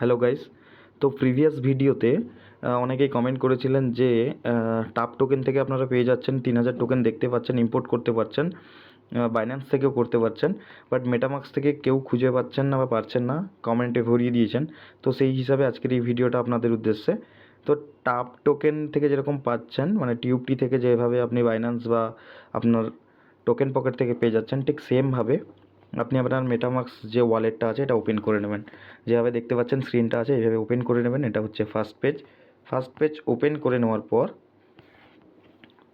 Hello guys তো previous ভিডিওতে অনেকেই কমেন্ট করেছিলেন যে টাপ টোকেন থেকে আপনারা পেয়ে যাচ্ছেন, তিন হাজার টোকেন দেখতে পাচ্ছেন ইম্পোর্ট করতে পারছেন বাইন্যান্স থেকেও করতে পারছেন বাট মেটামাক্স থেকে কেউ খুঁজে পাচ্ছেন না বা পারছেন না কমেন্টে ভরিয়ে দিয়েছেন। তো সেই হিসাবে আজকের এই ভিডিওটা আপনাদের উদ্দেশ্যে। তো টাপ টোকেন থেকে যেরকম পাচ্ছেন মানে টিউবটি থেকে যেভাবে আপনি বাইন্যান্স বা আপনার টোকেন পকেট থেকে পেয়ে যাচ্ছেন, ঠিক সেমভাবে আপনি আপনার মেটামাক্স যে ওয়ালেটটা আছে, এটা ওপেন করে নেবেন। যেভাবে দেখতে পাচ্ছেন স্ক্রিনটা আছে, এইভাবে ওপেন করে নেবেন। এটা হচ্ছে first page first page open করে নেওয়ার পর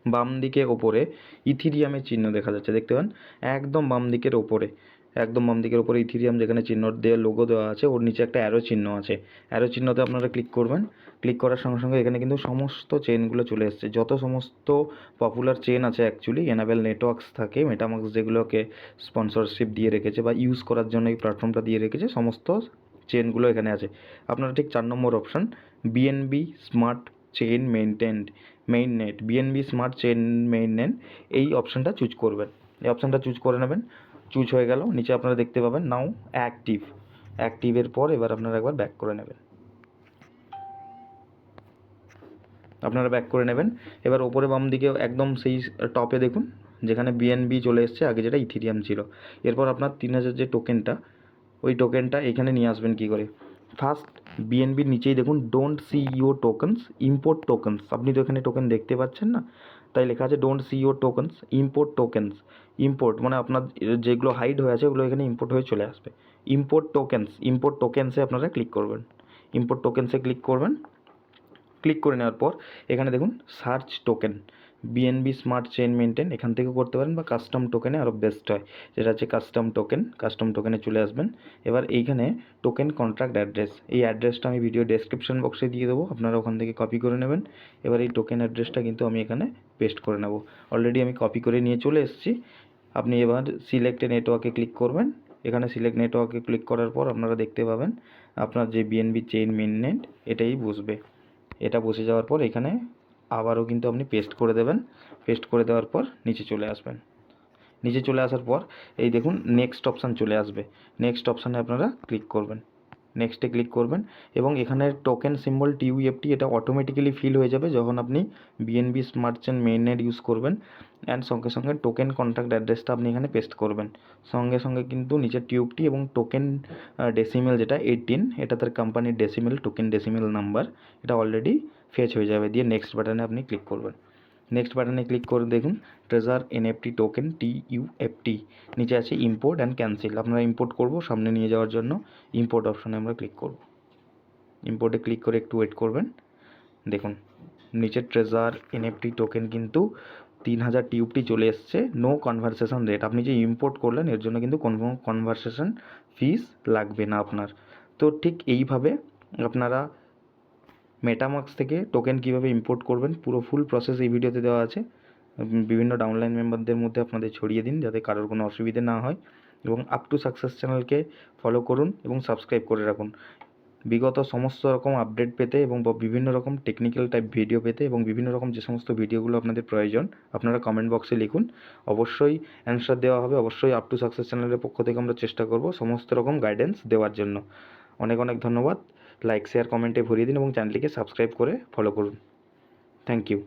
বাম দিকে ওপরে ইথিরিয়ামের চিহ্ন দেখা যাচ্ছে। দেখতে পান? একদম বাম দিকের ওপরে। একদম বাম দিকের উপরে ইথিরিয়াম যেখানে চিহ্ন দেওয়া লোগো দেওয়া আছে, ওর নিচে একটা অ্যারো চিহ্ন আছে। অ্যারো চিহ্নতে আপনারা ক্লিক করবেন। ক্লিক করার সঙ্গে সঙ্গে এখানে কিন্তু সমস্ত চেনগুলো চলে এসছে। যত সমস্ত পপুলার চেন আছে অ্যাকচুয়ালি এনাবেল নেটওয়ার্কস থাকে মেটামাক্স যেগুলোকে স্পন্সরশিপ দিয়ে রেখেছে বা ইউজ করার জন্য এই প্ল্যাটফর্মটা দিয়ে রেখেছে, সমস্ত চেনগুলো এখানে আছে। আপনারা ঠিক চার number option BNB smart chain maintained main net BNB smart chain main net এই অপশানটা চুজ করবেন। এই অপশানটা চুজ করে নেবেন। চুজ হয়ে গেল। নিচে আপনারা দেখতে পাবেন নাও অ্যাক্টিভ অ্যাক্টিভের পর এবার আপনারা একবার ব্যাক করে নেবেন। আপনারা ব্যাক করে নেবেন। এবার ওপরে বাম দিকে একদম সেই টপে দেখুন, যেখানে বিএনবি চলে এসছে, আগে যেটা ইথিরিয়াম ছিল। এরপর আপনার তিন হাজার যে টোকেনটা ওই টোকেনটা এখানে নিয়ে আসবেন কি করে? ফার্স্ট বিএনবির নিচেই দেখুন don't see your tokens import tokens আপনি তো এখানে টোকেন দেখতে পাচ্ছেন না? তাই লেখা আছে don't see your tokens import tokens import মানে আপনার যেগুলো হাইড হয়ে আছে, ওগুলো এখানে ইম্পোর্ট হয়ে চলে আসবে। ইম্পোর্ট টোকেন্স ইম্পোর্ট টোকেন্সে আপনারা ক্লিক করবেন। ইম্পোর্ট টোকেন্সে ক্লিক করবেন। ক্লিক করে নেওয়ার পর, এখানে দেখুন search token BNB smart chain maintain এখান থেকেও করতে পারেন বা কাস্টম টোকেনে আরও বেস্ট হয়। যেটা হচ্ছে কাস্টম টোকেন কাস্টম টোকেনে চলে আসবেন। এবার এইখানে টোকেন কন্ট্রাক্ট অ্যাড্রেস এই অ্যাড্রেসটা আমি ভিডিও ডেসক্রিপশন বক্সে দিয়ে দেবো, আপনারা ওখান থেকে কপি করে নেবেন। এবার এই টোকেন অ্যাড্রেসটা কিন্তু আমি এখানে পেস্ট করে নেব। অলরেডি আমি কপি করে নিয়ে চলে এসেছি। আপনি এবার সিলেক্টে নেটওয়ার্কে ক্লিক করবেন। এখানে সিলেক্ট নেটওয়ার্কে ক্লিক করার পর আপনারা দেখতে পাবেন, আপনার যে বিএনবি চেইন মেননেট এটাই বসবে। এটা বসে যাওয়ার পর এখানে আবারও কিন্তু আপনি পেস্ট করে দেবেন। পেস্ট করে দেওয়ার পর নিচে চলে আসবেন। নিচে চলে আসার পর এই দেখুন নেক্সট অপশান চলে আসবে। নেক্সট অপশানে আপনারা ক্লিক করবেন। নেক্সটে ক্লিক করবেন এবং এখানে টোকেন সিম্বল টিউএফটি এটা অটোমেটিক্যালি ফিল হয়ে যাবে যখন আপনি BNB smart chain main net use করবেন। অ্যান্ড সঙ্গে সঙ্গে টোকেন কন্ট্যাক্ট অ্যাড্রেসটা আপনি এখানে পেস্ট করবেন। সঙ্গে সঙ্গে কিন্তু নিচে টিউবটি এবং টোকেন ডেসিমেল যেটা এইটিন এটা তার কোম্পানির ডেসিমেল টোকেন ডেসিমেল নাম্বার এটা অলরেডি ফেচ হয়ে যাবে। দিয়ে নেক্সট বাটনে আপনি ক্লিক করবেন। নেক্সট বাটনে ক্লিক করে দেখুন treasure NFT token T U UFT নিচে আছে ইম্পোর্ট অ্যান্ড ক্যান্সেল আপনারা ইম্পোর্ট করব, সামনে নিয়ে যাওয়ার জন্য ইম্পোর্ট অপশনে আমরা ক্লিক করব। ইম্পোর্টে ক্লিক করে একটু ওয়েট করবেন। দেখুন, নিচে ট্রেজার এনএফটি টোকেন কিন্তু তিন হাজার টিউবটি চলে এসছে। নো কনভারসেশন রেট আপনি যে ইম্পোর্ট করলেন, এর জন্য কিন্তু কোনো কনভারসেশন ফিস লাগবে না আপনার। তো ঠিক এইভাবে আপনারা মেটামাক্স থেকে টোকেন কীভাবে ইম্পোর্ট করবেন, পুরো ফুল প্রসেস এই ভিডিওতে দেওয়া আছে। বিভিন্ন ডাউনলাইন মেম্বারদের মধ্যে আপনাদের ছড়িয়ে দিন, যাতে কারোর কোনো অসুবিধে না হয়। এবং আপ টু সাকসেস চ্যানেলকে ফলো করুন এবং সাবস্ক্রাইব করে রাখুন। বিগত সমস্ত রকম আপডেট পেতে এবং বিভিন্ন রকম টেকনিক্যাল টাইপ ভিডিও পেতে এবং বিভিন্ন রকম যে সমস্ত ভিডিওগুলো আপনাদের প্রয়োজন, আপনারা কমেন্ট বক্সে লিখুন। অবশ্যই অ্যান্সার দেওয়া হবে, অবশ্যই আপ টু সাকসেস চ্যানেলের পক্ষ থেকে আমরা চেষ্টা করব সমস্ত রকম গাইডেন্স দেওয়ার জন্য। অনেক অনেক ধন্যবাদ। লাইক শেয়ার কমেন্টে ভরিয়ে দিন এবং চ্যানেলটিকে সাবস্ক্রাইব করে ফলো করুন। Thank you